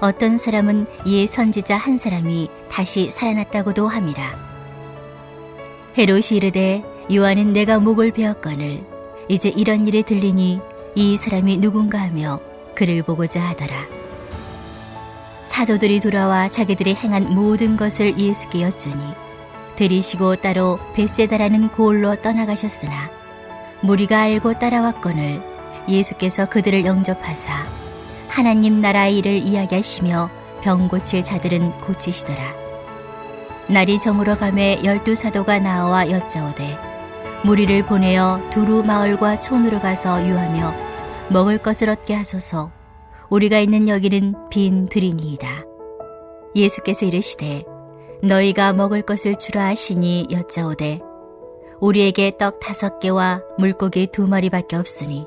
어떤 사람은 예 선지자 한 사람이 다시 살아났다고도 함이라. 헤롯이 이르되 요한은 내가 목을 베었거늘 이제 이런 일이 들리니 이 사람이 누군가 하며 그를 보고자 하더라. 사도들이 돌아와 자기들이 행한 모든 것을 예수께 여쭈니 들이시고 따로 벳세다라는 고을로 떠나가셨으나 무리가 알고 따라왔거늘 예수께서 그들을 영접하사 하나님 나라의 일을 이야기하시며 병 고칠 자들은 고치시더라. 날이 저물어 감에 열두 사도가 나와 여짜오되 무리를 보내어 두루 마을과 촌으로 가서 유하며 먹을 것을 얻게 하소서 우리가 있는 여기는 빈 들이니이다. 예수께서 이르시되 너희가 먹을 것을 주라 하시니 여짜오되 우리에게 떡 다섯 개와 물고기 두 마리밖에 없으니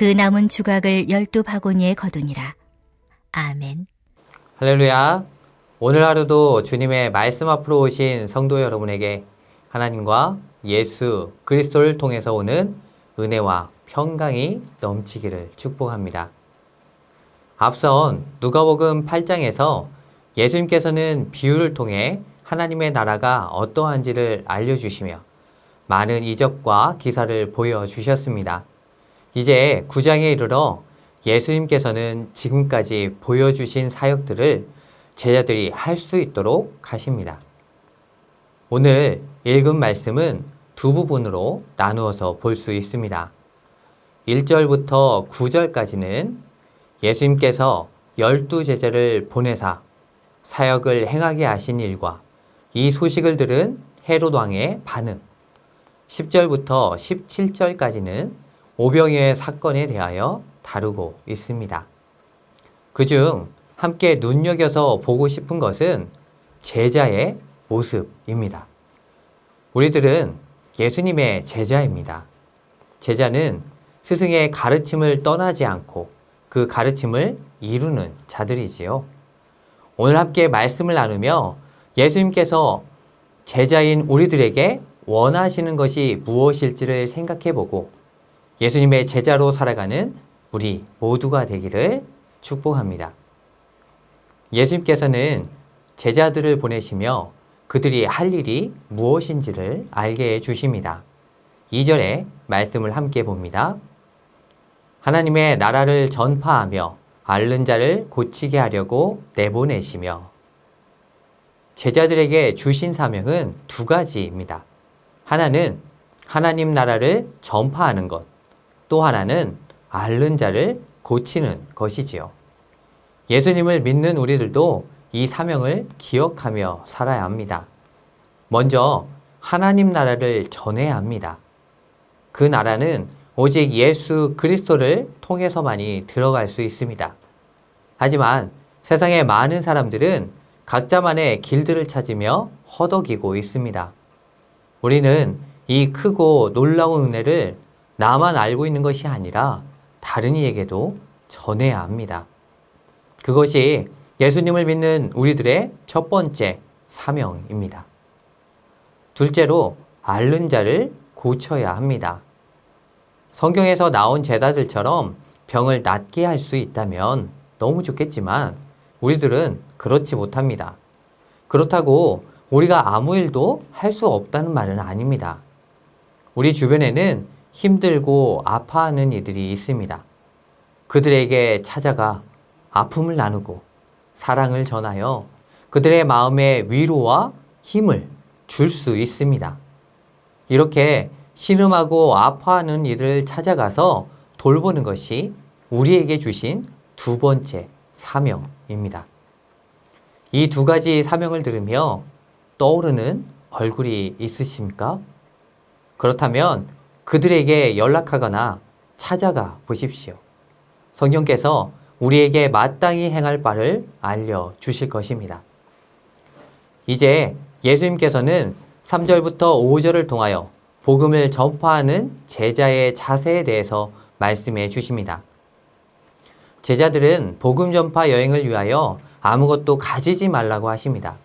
그 남은 주각을 열두 바구니에 거두니라. 아멘. 할렐루야. 오늘 하루도 주님의 말씀 앞으로 오신 성도 여러분에게 하나님과 예수 그리스도를 통해서 오는 은혜와 평강이 넘치기를 축복합니다. 앞선 누가복음 8장에서 예수님께서는 비유를 통해 하나님의 나라가 어떠한지를 알려주시며 많은 이적과 기사를 보여주셨습니다. 이제 9장에 이르러 예수님께서는 지금까지 보여주신 사역들을 제자들이 할 수 있도록 하십니다. 오늘 읽은 말씀은 두 부분으로 나누어서 볼 수 있습니다. 1절부터 9절까지는 예수님께서 열두 제자를 보내사 사역을 행하게 하신 일과 이 소식을 들은 헤롯 왕의 반응, 10절부터 17절까지는 오병이어의 사건에 대하여 다루고 있습니다. 그중 함께 눈여겨서 보고 싶은 것은 제자의 모습입니다. 우리들은 예수님의 제자입니다. 제자는 스승의 가르침을 떠나지 않고 그 가르침을 이루는 자들이지요. 오늘 함께 말씀을 나누며 예수님께서 제자인 우리들에게 원하시는 것이 무엇일지를 생각해 보고 예수님의 제자로 살아가는 우리 모두가 되기를 축복합니다. 예수님께서는 제자들을 보내시며 그들이 할 일이 무엇인지를 알게 해 주십니다. 2절에 말씀을 함께 봅니다. 하나님의 나라를 전파하며 앓는 자를 고치게 하려고 내보내시며 제자들에게 주신 사명은 두 가지입니다. 하나는 하나님 나라를 전파하는 것, 또 하나는 앓는 자를 고치는 것이지요. 예수님을 믿는 우리들도 이 사명을 기억하며 살아야 합니다. 먼저 하나님 나라를 전해야 합니다. 그 나라는 오직 예수 그리스도를 통해서만이 들어갈 수 있습니다. 하지만 세상의 많은 사람들은 각자만의 길들을 찾으며 허덕이고 있습니다. 우리는 이 크고 놀라운 은혜를 나만 알고 있는 것이 아니라 다른 이에게도 전해야 합니다. 그것이 예수님을 믿는 우리들의 첫 번째 사명입니다. 둘째로 앓는 자를 고쳐야 합니다. 성경에서 나온 제자들처럼 병을 낫게 할 수 있다면 너무 좋겠지만 우리들은 그렇지 못합니다. 그렇다고 우리가 아무 일도 할 수 없다는 말은 아닙니다. 우리 주변에는 힘들고 아파하는 이들이 있습니다. 그들에게 찾아가 아픔을 나누고 사랑을 전하여 그들의 마음에 위로와 힘을 줄 수 있습니다. 이렇게 신음하고 아파하는 이들을 찾아가서 돌보는 것이 우리에게 주신 두 번째 사명입니다. 이 두 가지 사명을 들으며 떠오르는 얼굴이 있으십니까? 그렇다면 그들에게 연락하거나 찾아가 보십시오. 성경께서 우리에게 마땅히 행할 바를 알려 주실 것입니다. 이제 예수님께서는 3절부터 5절을 통하여 복음을 전파하는 제자의 자세에 대해서 말씀해 주십니다. 제자들은 복음 전파 여행을 위하여 아무것도 가지지 말라고 하십니다.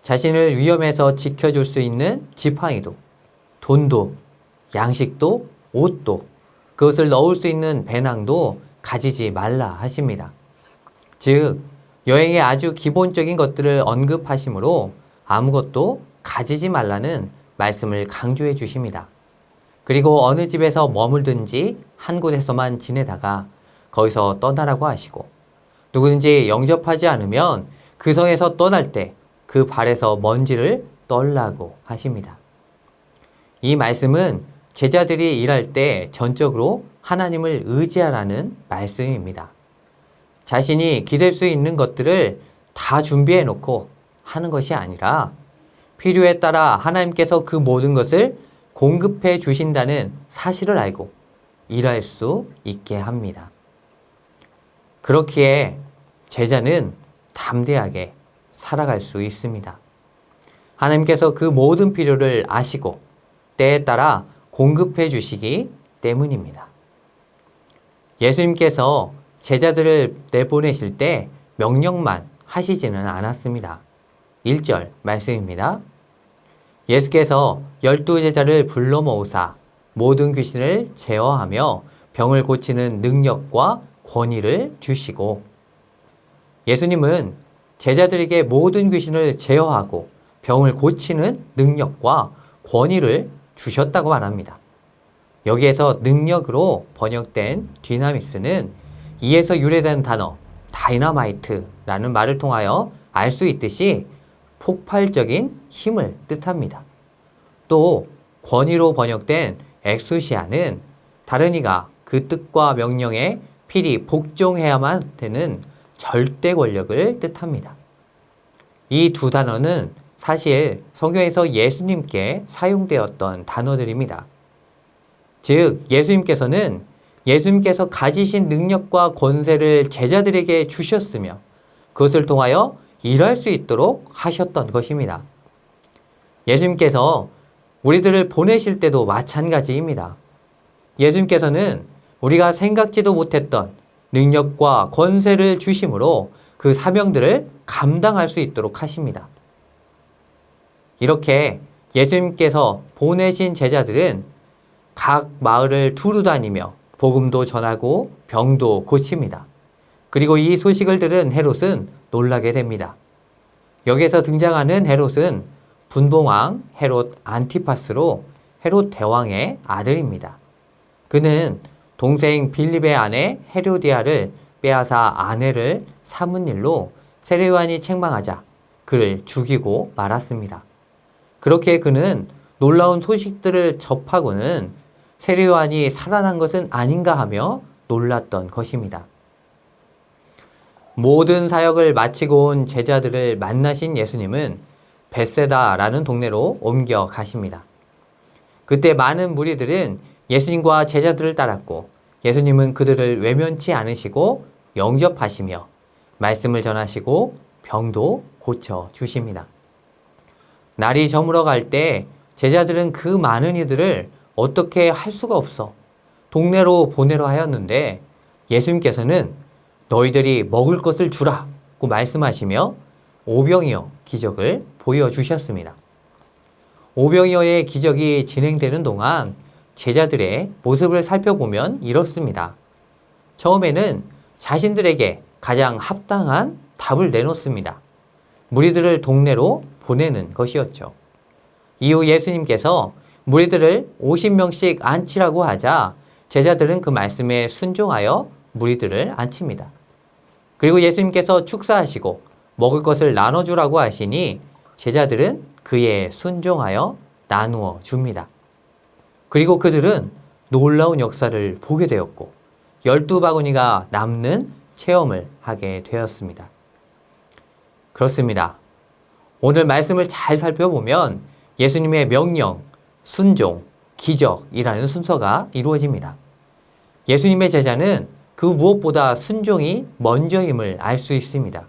자신을 위험에서 지켜줄 수 있는 지팡이도, 돈도, 양식도, 옷도, 그것을 넣을 수 있는 배낭도 가지지 말라 하십니다. 즉, 여행의 아주 기본적인 것들을 언급하시므로 아무것도 가지지 말라는 말씀을 강조해 주십니다. 그리고 어느 집에서 머물든지 한 곳에서만 지내다가 거기서 떠나라고 하시고 누구든지 영접하지 않으면 그 성에서 떠날 때 그 발에서 먼지를 떨라고 하십니다. 이 말씀은 제자들이 일할 때 전적으로 하나님을 의지하라는 말씀입니다. 자신이 기댈 수 있는 것들을 다 준비해 놓고 하는 것이 아니라 필요에 따라 하나님께서 그 모든 것을 공급해 주신다는 사실을 알고 일할 수 있게 합니다. 그렇기에 제자는 담대하게 살아갈 수 있습니다. 하나님께서 그 모든 필요를 아시고 때에 따라 공급해 주시기 때문입니다. 예수님께서 제자들을 내보내실 때 명령만 하시지는 않았습니다. 1절 말씀입니다. 예수께서 열두 제자를 불러 모으사 모든 귀신을 제어하며 병을 고치는 능력과 권위를 주시고 예수님은 제자들에게 모든 귀신을 제어하고 병을 고치는 능력과 권위를 주셨다고 말합니다. 여기에서 능력으로 번역된 디나미스는 이에서 유래된 단어 다이나마이트라는 말을 통하여 알 수 있듯이 폭발적인 힘을 뜻합니다. 또 권위로 번역된 엑수시아는 다른 이가 그 뜻과 명령에 필히 복종해야만 되는 절대 권력을 뜻합니다. 이 두 단어는 사실 성경에서 예수님께 사용되었던 단어들입니다. 즉, 예수님께서는 예수님께서 가지신 능력과 권세를 제자들에게 주셨으며 그것을 통하여 일할 수 있도록 하셨던 것입니다. 예수님께서 우리들을 보내실 때도 마찬가지입니다. 예수님께서는 우리가 생각지도 못했던 능력과 권세를 주심으로 그 사명들을 감당할 수 있도록 하십니다. 이렇게 예수님께서 보내신 제자들은 각 마을을 두루 다니며 복음도 전하고 병도 고칩니다. 그리고 이 소식을 들은 헤롯은 놀라게 됩니다. 여기에서 등장하는 헤롯은 분봉왕 헤롯 안티파스로 헤롯 대왕의 아들입니다. 그는 동생 빌립의 아내 헤로디아를 빼앗아 아내를 삼은 일로 세례요한이 책망하자 그를 죽이고 말았습니다. 그렇게 그는 놀라운 소식들을 접하고는 세례요한이 살아난 것은 아닌가 하며 놀랐던 것입니다. 모든 사역을 마치고 온 제자들을 만나신 예수님은 베세다라는 동네로 옮겨 가십니다. 그때 많은 무리들은 예수님과 제자들을 따랐고 예수님은 그들을 외면치 않으시고 영접하시며 말씀을 전하시고 병도 고쳐 주십니다. 날이 저물어 갈 때 제자들은 그 많은 이들을 어떻게 할 수가 없어 동네로 보내려 하였는데 예수님께서는 너희들이 먹을 것을 주라고 말씀하시며 오병이어 기적을 보여주셨습니다. 오병이어의 기적이 진행되는 동안 제자들의 모습을 살펴보면 이렇습니다. 처음에는 자신들에게 가장 합당한 답을 내놓습니다. 무리들을 동네로 보내는 것이었죠. 이후 예수님께서 무리들을 50명씩 앉히라고 하자 제자들은 그 말씀에 순종하여 무리들을 앉힙니다. 그리고 예수님께서 축사하시고 먹을 것을 나눠주라고 하시니 제자들은 그에 순종하여 나누어 줍니다. 그리고 그들은 놀라운 역사를 보게 되었고 열두 바구니가 남는 체험을 하게 되었습니다. 그렇습니다. 오늘 말씀을 잘 살펴보면 예수님의 명령, 순종, 기적이라는 순서가 이루어집니다. 예수님의 제자는 그 무엇보다 순종이 먼저임을 알 수 있습니다.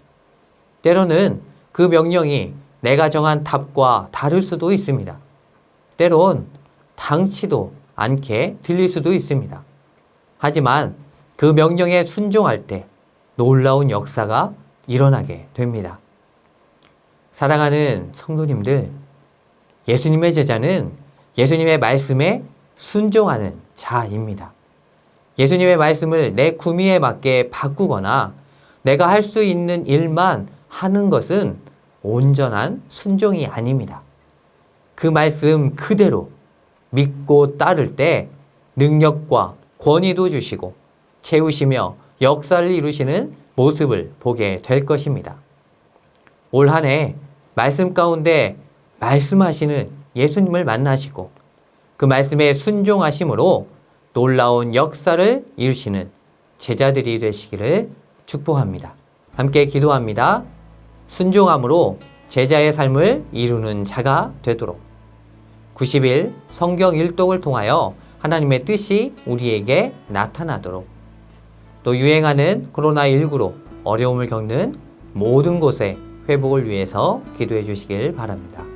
때로는 그 명령이 내가 정한 답과 다를 수도 있습니다. 때론 당치도 않게 들릴 수도 있습니다. 하지만 그 명령에 순종할 때 놀라운 역사가 일어나게 됩니다. 사랑하는 성도님들, 예수님의 제자는 예수님의 말씀에 순종하는 자입니다. 예수님의 말씀을 내 구미에 맞게 바꾸거나 내가 할 수 있는 일만 하는 것은 온전한 순종이 아닙니다. 그 말씀 그대로 믿고 따를 때 능력과 권위도 주시고 채우시며 역사를 이루시는 모습을 보게 될 것입니다. 올 한 해 말씀 가운데 말씀하시는 예수님을 만나시고 그 말씀에 순종하심으로 놀라운 역사를 이루시는 제자들이 되시기를 축복합니다. 함께 기도합니다. 순종함으로 제자의 삶을 이루는 자가 되도록 90일 성경 일독을 통하여 하나님의 뜻이 우리에게 나타나도록 또 유행하는 코로나19로 어려움을 겪는 모든 곳의 회복을 위해서 기도해 주시길 바랍니다.